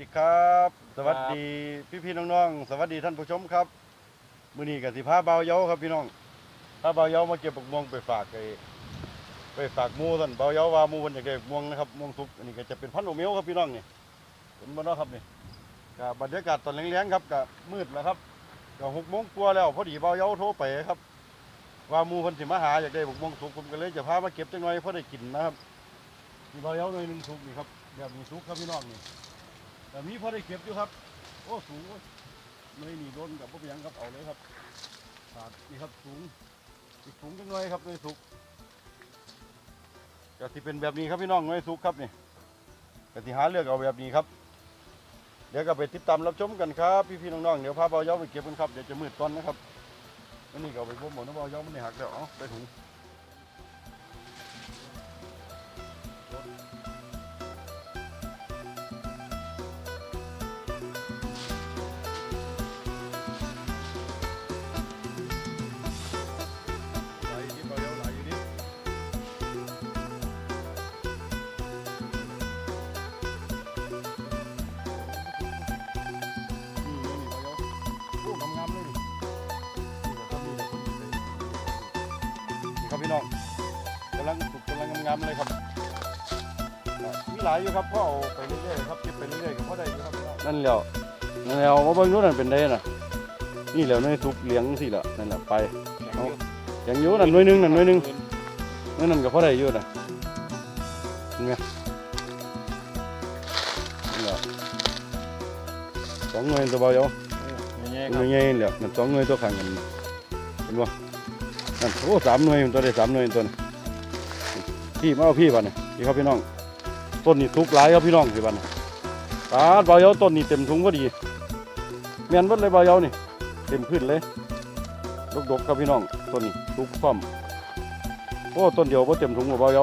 ดีครับ สวัสดีพี่พี่ๆน้องๆ สวัสดีท่านผู้ชมครับ มื้อนี้กับสิพาเบาเยาครับพี่น้องพาเบาเยามาเก็บบักม่วงไปฝากไอ้ไปฝากหมูท่านเบาเยาว่าหมูเพิ่นอยากได้บักม่วงนะครับม่วงสุกอันนี้ก็จะเป็นพันธุ์โอเมลครับพี่น้องนี่เห็นบ่เนาะครับนี่ก็บรรยากาศตอนแล้งๆครับก็มืดแล้วครับก็หกโมงกว่าแล้วพอดีเบาเยาโทรไปครับว่าหมูเพิ่นสิมาหาอยากได้บักม่วงสุกผมก็เลยจะพามาเก็บจังหน่อยพอได้กินนะครับมีเบาเยาหน่อยหนึงสุกนี่ครับแบบนี้สุกครับพี่น้องนี่ แต่มีพอได้เก็บอยู่ครับ โอ้สูงเว้ยหนีโดนกับพวกยังครับเอาเลยครับขาดนี่ครับสูงอีกสูงจังเลยครับเลยสุกก็ที่เป็นแบบนี้ครับพี่น้องน้อยสุกครับนี่ก็ที่หาเลือกเอาแบบนี้ครับ เดี๋ยวก็ไปติดตามรับชมกันครับพี่พี่ๆน้องๆเดี๋ยวพาเบาย้าไปเก็บกันครับเดี๋ยวจะมืดก่อนนะครับอันนี้ก็ไปบ่มหมดนะเบาย้ามันได้หักแล้วเอาไปถุง ครับพี่น้องกำลังสุกกำลังงามๆเลยครับอะมีหลายอยู่ครับพ่อเอาไปเรื่อยๆครับเก็บไปเรื่อยๆก็พอได้อยู่ครับพี่น้องนั่นแหล้วนั่นแหล้วมาเบิ่งนู้นนั่นเป็นได้น่ะ นี่แหล้วในอยสุกเลี้ยงสิล่ะนั่นแหละไปเอายังอยู่นั่นหน่วยหนึงนั่นหน่วยหนึงนั่นนั่นก็พอได้อยู่นะเห็นไหมนี่แหละสองหน่วยตัวเบาอยู่แง่หน่วยใหญ่แหละนั่นสองหน่วยตัวข้างกันน่ะเห็นบ่ นั่นโอ้สามหน่วยมันตัวได้สามหน่วยตัวนี้พี่มาเอาพี่บ้านนี่พี่ครับพี่น้อง ต้นนี้ทุกหลายครับพี่น้องพี่บ้านนี่ตาดเบาเยาต้นนี้เต็มถุงพอดีแม่นเบิดเลยเบาเยานี่ เต็มพื้นเลยดกๆครับพี่น้องต้นนี้ทุกพร้อมโอ้ต้นเดียวบ่เต็มถุงบ่เบาเยา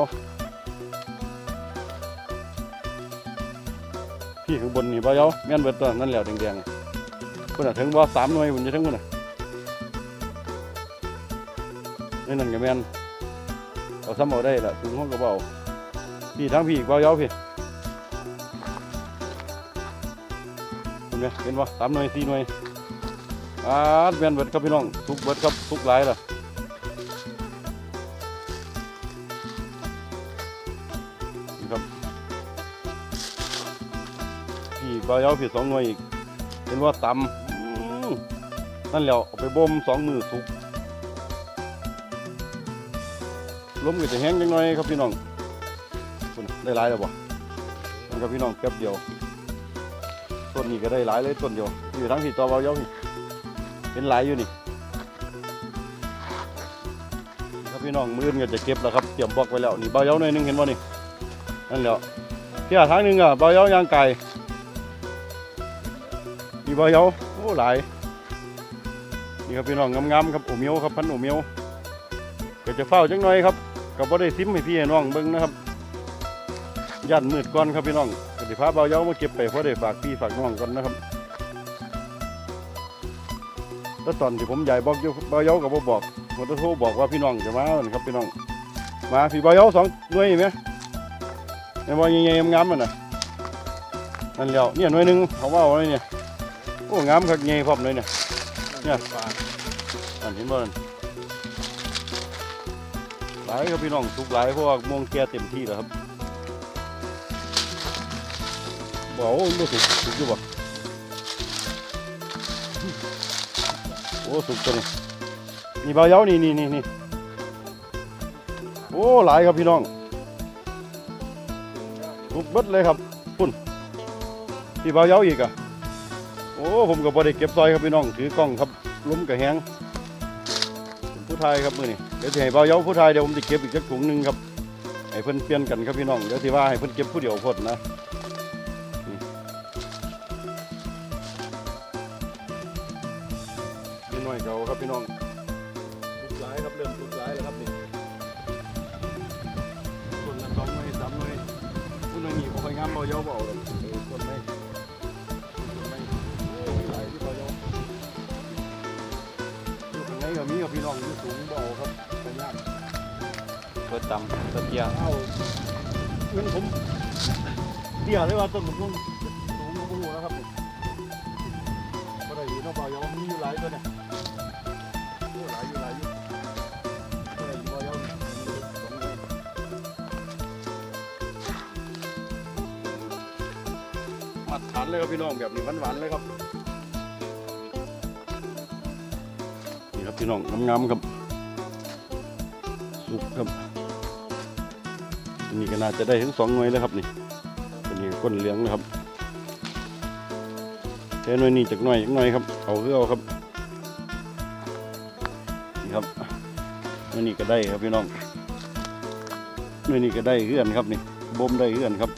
พี่ข้างบนนี่เบาเยาแม่นเบิดตัวนั่นแหล้วแดงๆเพิ่นถึงว่าสามหน่วยพุ่นจะถึงพุ่นน่ะ นี่นั่นก็แม่นเอาซ้ำเอาได้ละถุงห้องก็เบาพี่ทั้งพี่เบาเยาพี่เห็นไหมเห็นบ่สามหน่วยสี่หน่วยอ่าแมนเบิดครับพี่น้องทุกเบิดครับทุกหลายล่ะนะครับพี่ปลาเย้าพี่สองหน่วยอีกเห็นว่าตำนั่นแล้วเอาไปบ่มสองมือสุก ลมก็จะแห้งจังหน่อยครับพี่น้องคุณน่ะได้หลายแล้วบ่นั่นครับพี่น้องแป๊บเดียวต้นนี้ก็ได้หลายเลยต้นเดียวอยู่ทั้งที่ตัวเบาเย้าพี่เป็นหลายอยู่นี่ครับพี่น้องมือนก็จะเก็บแล้วครับเตรียมบล็อกไว้แล้วนี่เบาเย้าหน่อยหนึงเห็นบ่นี่นั่นและเที่ยทางนึงอะเบาเยาย่างไก่มีเบาเยาโอ้หลายนี่ครับพี่น้องงามๆครับโอเมียวครับพันโอเมียวก็จะเฝ้าจังหน่อยครับ ก็บ่ได้ซิมให้พี่ให้น้องเบิ่งนะครับย่านมืดก่อนครับพี่น้องก็สิพาเบาเยามาเก็บไปเพราะได้ฝากพี่ฝากน้องก่อนนะครับ แล้วตอนที่ผมใหญ่บอกอยู่เบาเยาก็บ่บอกมันจะโทรบอกว่าพี่น้องจะมาครับพี่น้อง มาพี่เบาเยาสองหน่วยเห็นไหมไอ้บอลใหญ่ๆงามมันน่ะนั่นแล้วเนี่ยหน่วยหนึงเขาว่าอาไว้เนี่ยโอ้งามคักใหญ่พร้อมเลยเนี่ยเนี่ยอันเห็นบ่มันายครับพี่น้องทุกหลายเพราะว่าม่วงแก่เต็มที่แล้วครับบ่โอ้บ่สุกสุกอยู่บ่โอ้สุกตัวนี้นี่เบาเย้านี่นี่นี่นี่โอ้หลายครับพี่น้องทุกเบิดเลยครับพุ่นที่เบาเย้าอีกอะโอ้ผมก็บ่ได้เก็บซอยครับพี่น้องถือกล้องครับล้มกระแหงผู้ชายครับมือนี่ ดี๋ยวสิให้เบาเย้าผู้ชายเดี๋ยวผมจะเก็บอีกสักถุงหนึ่งครับให้เพิ่นเปลี่ยนกันครับพี่น้องเดี๋ยวสิว่าให้เพิ่นเก็บผู้เดียวพดนะนี่นี่น้อยเก่าครับพี่น้องทุกหลายครับเริ่มทุกหลายแล้วครับนี่ส่วนละสองหน่วยสามหน่วยคุณนายมีบ่ค่อยงามบ่เยาบ่เอาหรอกเออคนไม่คนไม่โอ้ยหลายที่บ่เยาอยู่ข้างในก็มีกับพี่น้องยู่สูงเอาครับ ก็ตำก็เตี้ยเเงินผมเตี้ยเลยว่าต้นมันต้องสูงก็รู้นะครับก็ได้อยู่นะบ่าวยอมมีอยู่หลายตัวเนี่ยอยู่หวาทานเลยครับพี่น้องแบบนี้หวานๆเลยครับนี่ครับพี่น้องงามๆครับสุกครับ นนี่ก็น่าจะได้ถึงสองหน่วยแล้วครับนี่อันนี้ก้นเหลืองนะครับแค่หน่วยนี้จากหน่อยจากหน่อยครับเอาคือเอาครับนี่ครับหน่วยนี้ก็ได้ครับพี่น้องหน่วยนี้ก็ได้เฮือนครับนี่บ่มได้เฮือนครับ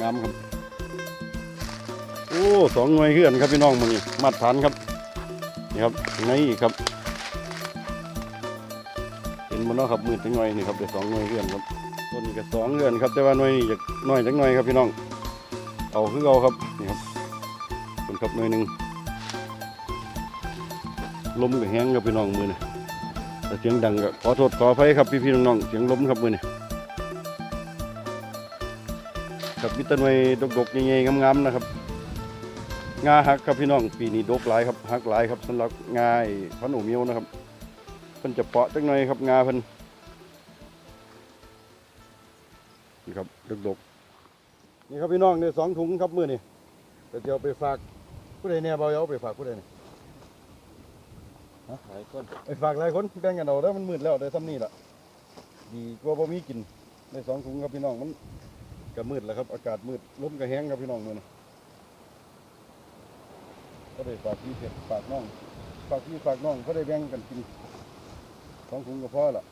งามครับโอ้สองหน่วยเฮือนครับพี่น้องมันนี่มาตรฐานครับนี่ครับไงอีกครับเห็นมันเนาะครับมือจังหน่อยนี่ครับเดี๋ยวสองหน่วยเรือนครับ ต้นนี้ก็สองเรือนครับ แต่ว่าน่วยนี้จะน่อยจังหน่อยครับพี่น้อง เอาคือเอาครับนี่ครับเป็นครับหน่วยหนึ่งลมก็แห้งครับพี่น้องมือนี่แต่เสียงดังก็ขอโทษขออภัยครับพี่ๆน้องๆเสียงล้มครับมือนี่ครับมิตรหน่วยดกๆใหญ่ๆงามๆนะครับงาหักครับพี่น้องปีนี้ดกหลายครับหักหลายครับสำหรับงาไอ้พันโอเมียวนะครับเพิ่นจะเปาะจักหน่อยครับงาเพิ่น นี่ครับดกๆนี่ครับพี่น้องเนี่ยสองถุงครับมื้อนี่แต่จะเอาไปฝากผู้ใดเนี่ยเบาเอาไปฝากผู้ใดเนี่ยหลายคนไปฝากหลายคนแบ่งกันเอาแล้วมันมืดแล้วได้ซ้ำนี่ล่ะดีกว่าบ่มีกินได้สองถุงครับพี่น้องมันก็มืดแล้วครับอากาศมืดลมก็แห้งครับพี่น้องมื้อนี้ก็ได้ฝากพี่เผ็ดฝากน้องฝากพี่ฝากน้องก็ได้แบ่งกันกินสองถุงก็พอละ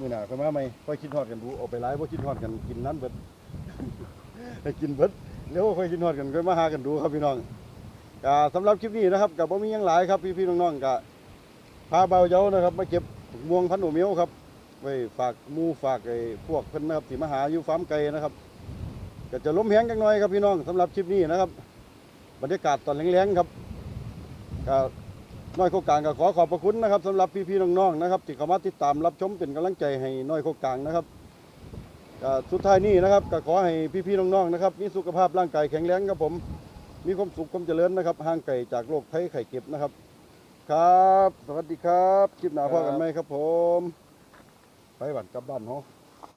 มือหนาค่อยมาใหมค่อยคิดฮอดกันดูเอาไปหลายบ่คิดฮอดกันกินนั้นเบิดให้กินเบิดแล้วค่อยคิดฮอดกันค่อยมาหากันดูครับพี่น้องกสำหรับคลิปนี้นะครับก็บ่มียังหลายครับพี่ๆน้องๆก็พาเบาเยานะครับ มาเก็บม่วงพันธุ์หนูเมียวครับไว้ฝากมูฝากไอ้พวกเพิ่อนนะครับที่มาหาอยู่ฟาร์มไก่นะครับก็จะล้มแหงจังหน่อยครับพี่น้องสำหรับคลิปนี้นะครับ บรรยากาศตอนแรงๆครับก็ น้อยโคกลางก็ขอขอบพระคุณนะครับสำหรับพี่ๆน้องๆนะครับที่เข้ามาติดตามรับชมเป็นกำลังใจให้น้อยโคกลางนะครับก็สุดท้ายนี้นะครับก็ขอให้พี่ๆน้องๆนะครับมีสุขภาพร่างกายแข็งแรงครับผม มีความสุขความเจริญนะครับห่างไกลจากโรคภัยไข้เจ็บนะครับ ครับ สวัสดีครับคลิปหน้าพ่อกันไหมครับผม ไปบันกลับบ้านเนาะ